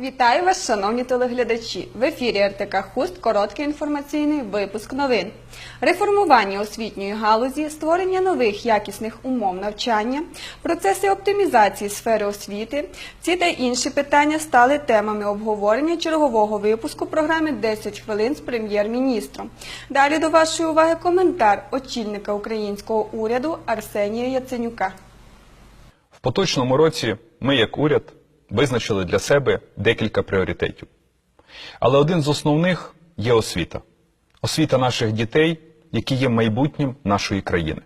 Вітаю вас, шановні телеглядачі! В ефірі РТК Хуст короткий інформаційний випуск новин. Реформування освітньої галузі, створення нових якісних умов навчання, процеси оптимізації сфери освіти. Ці та інші питання стали темами обговорення чергового випуску програми «10 хвилин з прем'єр-міністром. Далі до вашої уваги коментар очільника українського уряду Арсенія Яценюка. В поточному році ми, як уряд, визначили для себе декілька пріоритетів. Але один з основних є освіта. Освіта наших дітей, які є майбутнім нашої країни.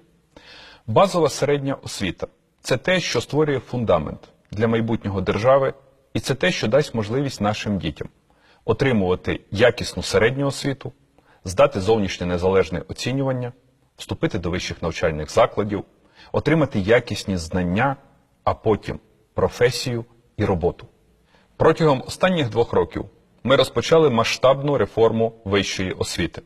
Базова середня освіта це те, що створює фундамент для майбутнього держави, і це те, що дасть можливість нашим дітям отримувати якісну середню освіту, здати зовнішнє незалежне оцінювання, вступити до вищих навчальних закладів, отримати якісні знання, а потім професію і роботу. Протягом останніх двох років ми розпочали масштабну реформу вищої освіти.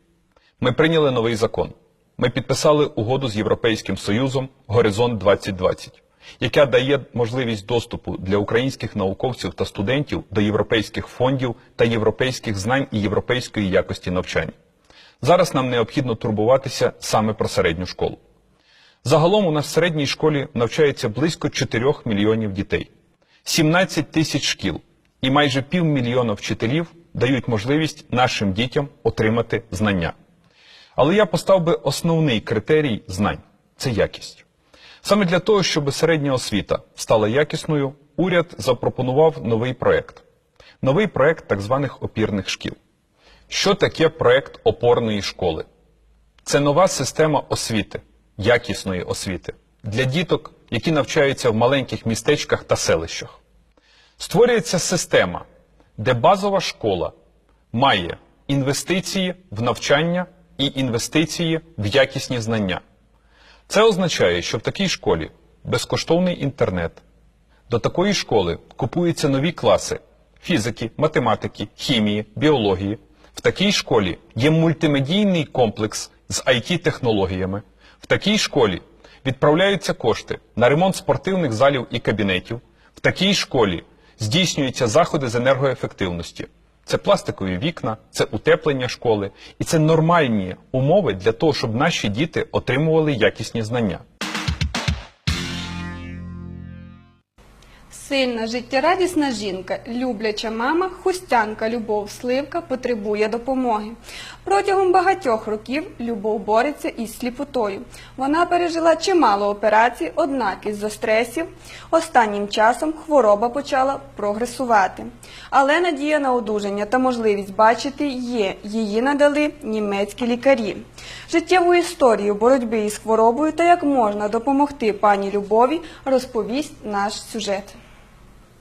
Ми прийняли новий закон. Ми підписали угоду з Європейським Союзом Горизонт 2020, яка дає можливість доступу для українських науковців та студентів до європейських фондів та європейських знань і європейської якості навчання. Зараз нам необхідно турбуватися саме про середню школу. Загалом у нас в середній школі навчається близько 4 мільйонів дітей, 17 тисяч шкіл і майже півмільйона вчителів дають можливість нашим дітям отримати знання. Але я постав би основний критерій знань це якість. Саме для того, щоб середня освіта стала якісною, уряд запропонував новий проект. Новий проект так званих опірних шкіл. Що таке проект опорної школи? Це нова система освіти, якісної освіти для діток, які навчаються в маленьких містечках та селищах. Створюється система, де базова школа має інвестиції в навчання і інвестиції в якісні знання. Це означає, що в такій школі безкоштовний інтернет. До такої школи купуються нові класи фізики, математики, хімії, біології. В такій школі є мультимедійний комплекс з IT-технологіями. В такій школі відправляються кошти на ремонт спортивних залів і кабінетів. В такій школі здійснюються заходи з енергоефективності. Це пластикові вікна, це утеплення школи, і це нормальні умови для того, щоб наші діти отримували якісні знання. Сильна, життєрадісна жінка, любляча мама, хустянка Любов Сливка потребує допомоги. Протягом багатьох років Любов бореться із сліпотою. Вона пережила чимало операцій, однак із-за стресів останнім часом хвороба почала прогресувати. Але надія на одужання та можливість бачити є. Її надали німецькі лікарі. Життєву історію боротьби із хворобою та як можна допомогти пані Любові розповість наш сюжет.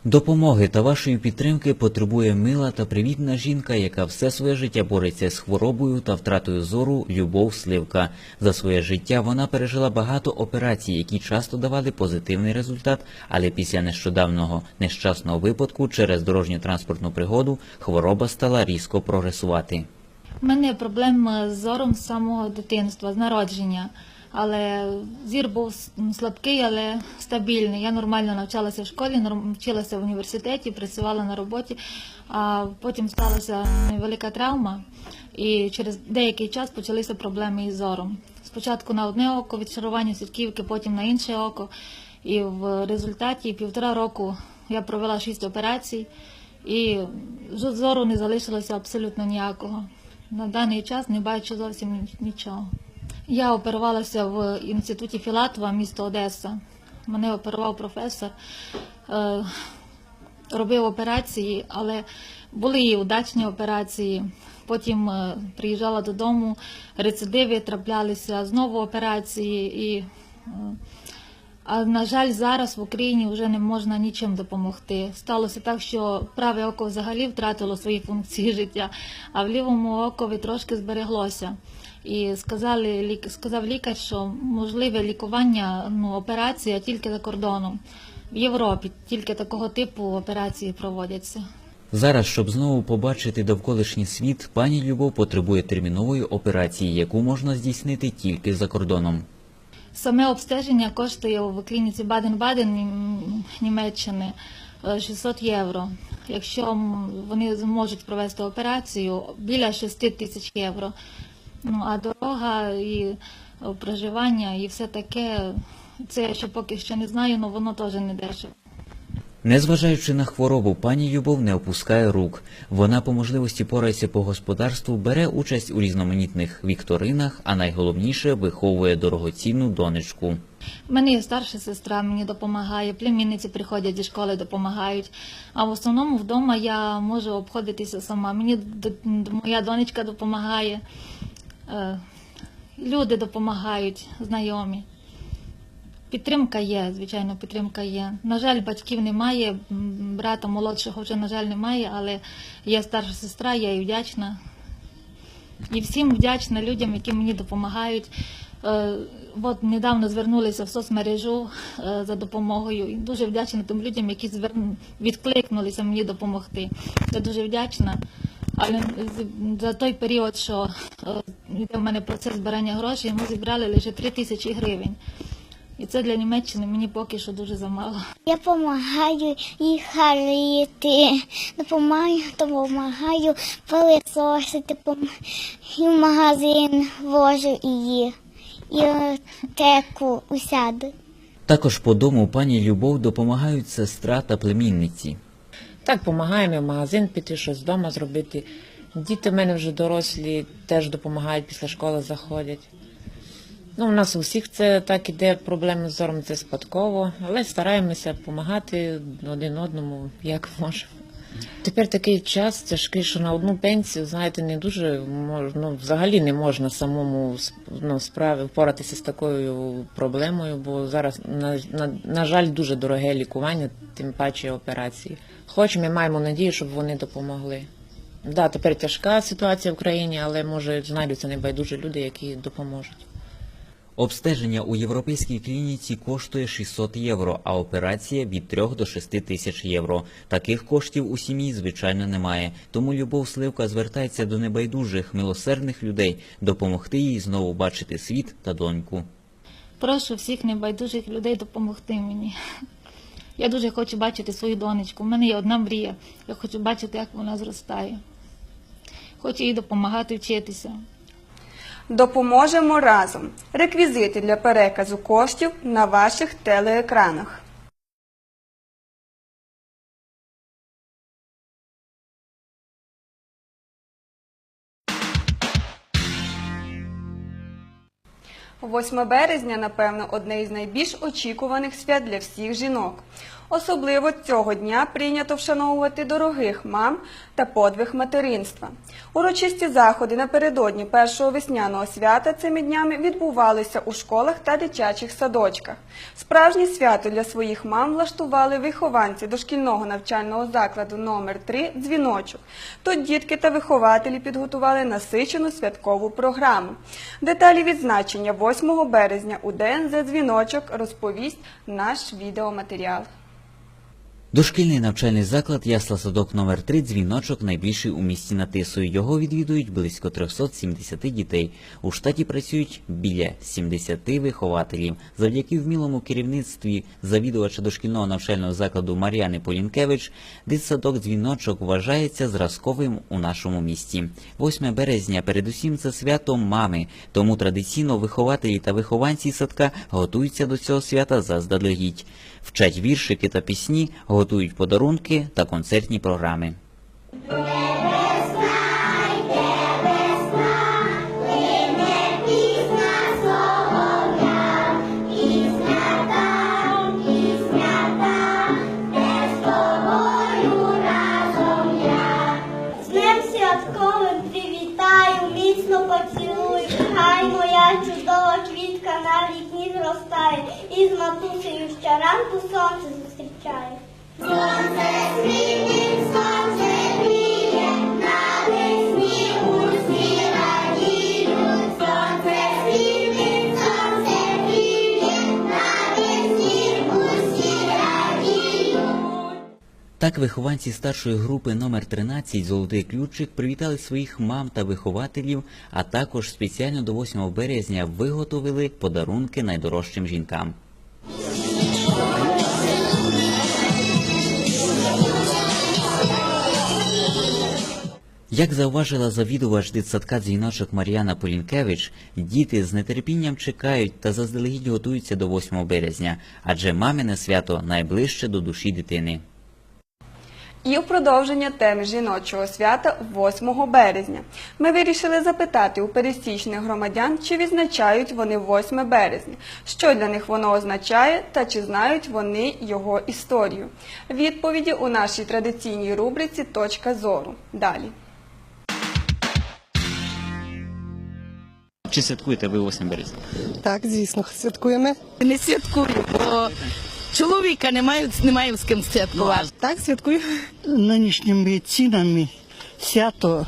Допомоги та вашої підтримки потребує мила та привітна жінка, яка все своє життя бореться з хворобою та втратою зору Любов Сливка. За своє життя вона пережила багато операцій, які часто давали позитивний результат, але після нещодавнього нещасного випадку через дорожньо-транспортну пригоду хвороба стала різко прогресувати. У мене проблеми з зором з самого дитинства, з народження. Але зір був слабкий, але стабільний. Я нормально навчалася в школі, вчилася в університеті, працювала на роботі. А потім сталася невелика травма, і через деякий час почалися проблеми із зором. Спочатку на одне око відшарування сітківки, потім на інше око. І в результаті півтора року я провела шість операцій, і зору не залишилося абсолютно ніякого. На даний час не бачу зовсім нічого. Я оперувалася в інституті Філатова, місто Одеса. Мене оперував професор, е, робив операції, але були і удачні операції. Потім е, приїжджала додому, рецидиви траплялися, знову операції. І, е, а на жаль, зараз в Україні вже не можна нічим допомогти. Сталося так, що праве око взагалі втратило свої функції життя, а в лівому окові трошки збереглося. І сказали, лік- сказав лікар, що можливе лікування, ну, операція тільки за кордоном. В Європі тільки такого типу операції проводяться. Зараз, щоб знову побачити довколишній світ, пані Любов потребує термінової операції, яку можна здійснити тільки за кордоном. Саме обстеження коштує в клініці Баден-Баден Німеччини е, 600 євро. якщо вони зможуть провести операцію, біля 6 тисяч євро. Ну а дорога і е, проживання, і все таке, це я ще поки що не знаю, але воно теж не дешево. Незважаючи на хворобу, пані Любов не опускає рук. Вона по можливості порається по господарству, бере участь у різноманітних вікторинах, а найголовніше виховує дорогоцінну донечку. У мене є старша сестра, мені допомагає, племінниці приходять зі школи, допомагають. А в основному вдома я можу обходитися сама. Мені моя донечка допомагає, люди допомагають, знайомі. Підтримка є, звичайно, підтримка є. На жаль, батьків немає, брата молодшого вже, на жаль, немає, але є старша сестра, я їй вдячна. І всім вдячна людям, які мені допомагають. Е, От недавно звернулися в соцмережу е, за допомогою. І дуже вдячна тим людям, які відкликнулися мені допомогти. Я дуже вдячна. Але за той період, що е, йде в мене процес збирання грошей, ми зібрали лише 3 тисячі гривень. І це для Німеччини мені поки що дуже замало. Я допомагаю їх харити, допомагаю, допомагаю пилисосити, і в магазин вожу її, і теку усяду. Також по дому пані Любов допомагають сестра та племінниці. Так, допомагаємо в магазин піти, щось вдома зробити. Діти в мене вже дорослі, теж допомагають після школи заходять. Ну, у нас у всіх це так іде, проблеми з зором це спадково, але стараємося допомагати один одному, як можемо. Тепер такий час тяжкий, що на одну пенсію, знаєте, не дуже ну, взагалі не можна самому ну, справи впоратися з такою проблемою, бо зараз, на, на, на жаль, дуже дороге лікування, тим паче операції. Хоч ми маємо надію, щоб вони допомогли. Да, тепер тяжка ситуація в країні, але може знайдуться небайдужі люди, які допоможуть. Обстеження у європейській клініці коштує 600 євро, а операція від 3 до 6 тисяч євро. Таких коштів у сім'ї, звичайно, немає. Тому Любов Сливка звертається до небайдужих, милосердних людей допомогти їй знову бачити світ та доньку. Прошу всіх небайдужих людей допомогти мені. Я дуже хочу бачити свою донечку. У мене є одна мрія. Я хочу бачити, як вона зростає. Хочу їй допомагати вчитися. Допоможемо разом. Реквізити для переказу коштів на ваших телеекранах. Восьме березня, напевно, одне із найбільш очікуваних свят для всіх жінок. Особливо цього дня прийнято вшановувати дорогих мам та подвиг материнства. Урочисті заходи напередодні першого весняного свята цими днями відбувалися у школах та дитячих садочках. Справжнє свято для своїх мам влаштували вихованці дошкільного навчального закладу номер 3 «Дзвіночок». Тут дітки та вихователі підготували насичену святкову програму. Деталі відзначення 8 березня у ДНЗ «Дзвіночок» розповість наш відеоматеріал. Дошкільний навчальний заклад Ясла Садок номер 3 дзвіночок найбільший у місті Натисою. Його відвідують близько 370 дітей. У штаті працюють біля 70 вихователів. Завдяки вмілому керівництві завідувача дошкільного навчального закладу Мар'яни Полінкевич, дитсадок дзвіночок вважається зразковим у нашому місті. 8 березня передусім це свято мами, тому традиційно вихователі та вихованці садка готуються до цього свята заздалегідь. Вчать віршики та пісні, готують подарунки та концертні програми. Чудова квітка на вікні зростає, і з матусею щоранку сонце зустрічає. Так вихованці старшої групи номер 13 Золотий ключик привітали своїх мам та вихователів, а також спеціально до 8 березня виготовили подарунки найдорожчим жінкам. Як зауважила завідувач дитсадка дзвіночок Мар'яна Полінкевич, діти з нетерпінням чекають та заздалегідь готуються до 8 березня, адже мамине свято найближче до душі дитини. І в продовження теми жіночого свята 8 березня ми вирішили запитати у пересічних громадян, чи відзначають вони 8 березня, що для них воно означає та чи знають вони його історію. Відповіді у нашій традиційній рубриці Точка зору. Далі. Чи святкуєте ви 8 березня? Так, звісно, святкуємо. Не святкую, бо чоловіка немає, немає з ким святкувати. Так, святкую. нинішніми цінами свято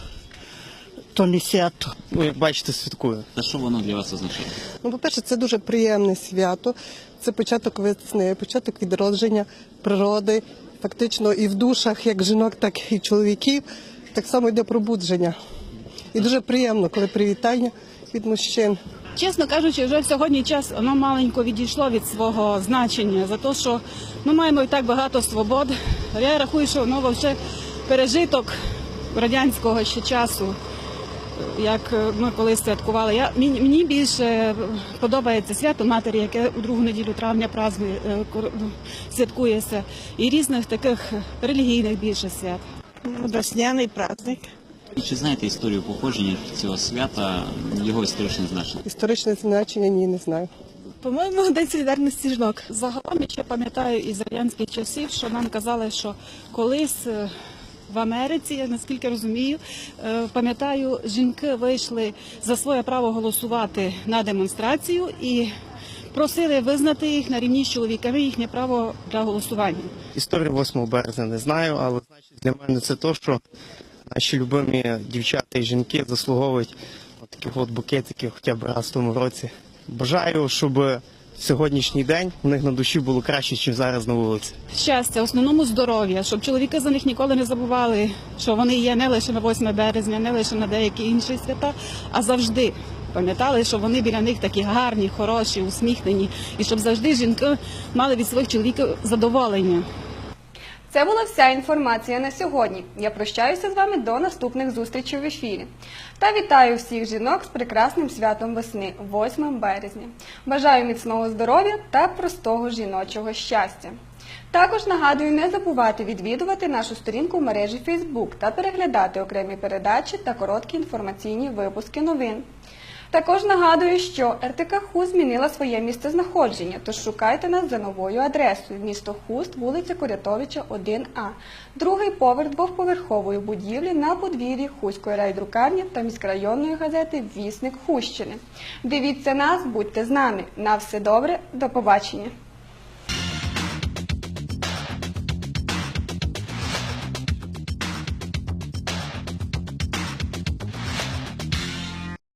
то не свято. Ну, як бачите, святкую. Та що воно для вас означає? Ну, по-перше, це дуже приємне свято. Це початок весни, початок відродження природи. Фактично і в душах як жінок, так і чоловіків. Так само йде пробудження. І дуже приємно, коли привітання від мужчин. Чесно кажучи, вже сьогодні час воно маленько відійшло від свого значення за те, що ми маємо і так багато свобод. Я рахую, що воно вже пережиток радянського ще часу, як ми колись святкували. Я, мені, більше подобається свято матері, яке у другу неділю травня празднує, е, ну, святкується, і різних таких релігійних більше свят. Весняний праздник. І чи знаєте історію походження цього свята, його історичне значення? Історичне значення ні, не знаю. По-моєму, День солідарності жінок. Загалом я ще пам'ятаю із радянських часів, що нам казали, що колись е, в Америці, я наскільки розумію, е, пам'ятаю, жінки вийшли за своє право голосувати на демонстрацію і просили визнати їх на рівні з чоловіками їхнє право для голосування. Історію 8 березня не знаю, але значить для мене це то, що наші любимі дівчата і жінки заслуговують от таких от букетиків хоча б раз в тому році. Бажаю, щоб сьогоднішній день у них на душі було краще, ніж зараз на вулиці. щастя, основному здоров'я, щоб чоловіки за них ніколи не забували, що вони є не лише на 8 березня, не лише на деякі інші свята, а завжди пам'ятали, що вони біля них такі гарні, хороші, усміхнені, і щоб завжди жінки мали від своїх чоловіків задоволення. Це була вся інформація на сьогодні. Я прощаюся з вами до наступних зустрічей в ефірі. Та вітаю всіх жінок з прекрасним святом весни, 8 березня. Бажаю міцного здоров'я та простого жіночого щастя. Також нагадую не забувати відвідувати нашу сторінку в мережі Facebook та переглядати окремі передачі та короткі інформаційні випуски новин. Також нагадую, що РТК Хуст змінила своє місцезнаходження, тож шукайте нас за новою адресою. Місто Хуст, вулиця Корятовича, 1А. Другий поверх двохповерхової будівлі на подвір'ї Хуської райдрукарні та міськрайонної газети Вісник Хущини. Дивіться нас, будьте з нами. На все добре, до побачення.